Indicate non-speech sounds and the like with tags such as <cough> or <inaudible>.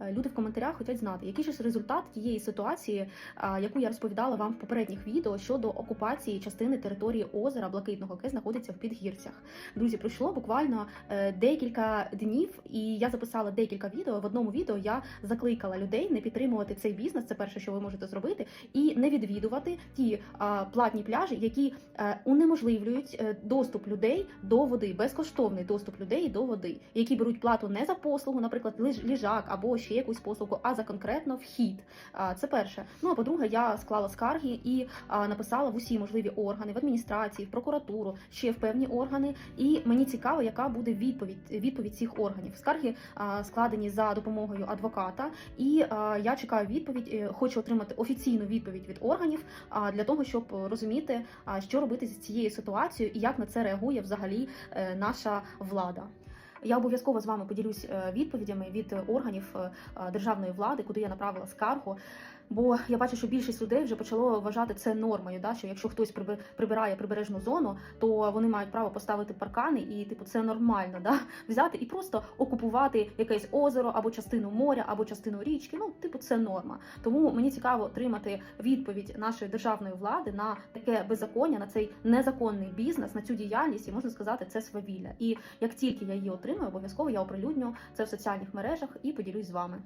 е, люди в коментарях хочуть знати, який ж результат тієї ситуації, яку я розповідала вам в попередніх відео щодо окупації частини території озера Блакитного, яке знаходиться в підгірцях. Друзі, пройшло буквально е, декілька днів, і я записала декілька відео. В одному відео я закликала людей не підтримувати цей бізнес. Це перше, що ви можете зробити, і не відвідувати ті платні пляжі, які е, унеможливлюють е, доступ людей до води, безкоштовний доступ людей до води, які беруть плату не за послугу, наприклад, ліж- ліжак або ще якусь послугу, а за конкретно вхід. Це перше. Ну а по-друге, я склала скарги і написала в усі можливі органи, в адміністрації, в прокуратуру, ще в певні органи. І мені цікаво, яка буде відповідь відповідь цих органів. Скарги складені за допомогою адвоката, і я чекаю відповідь. е, Хочу отримати офіційну відповідь від органів для того, щоб розуміти, що робити з цією ситуацією і як на це реагує взагалі е, наша влада. Я обов'язково з вами поділюсь е, відповідями від органів е, державної влади, куди я направила скаргу. Бо я бачу, що більшість людей вже почало вважати це нормою. Да? Що якщо хтось приби- прибирає прибережну зону, то вони мають право поставити паркани, і типу це нормально, да? <laughs> взяти і просто окупувати якесь озеро або частину моря, або частину річки. Ну, типу, це норма. Тому мені цікаво отримати відповідь нашої державної влади на таке беззаконня, на цей незаконний бізнес, на цю діяльність, і можна сказати, це свавілля. І як тільки я її отримаю, обов'язково я оприлюдню це в соціальних мережах і поділюсь з вами.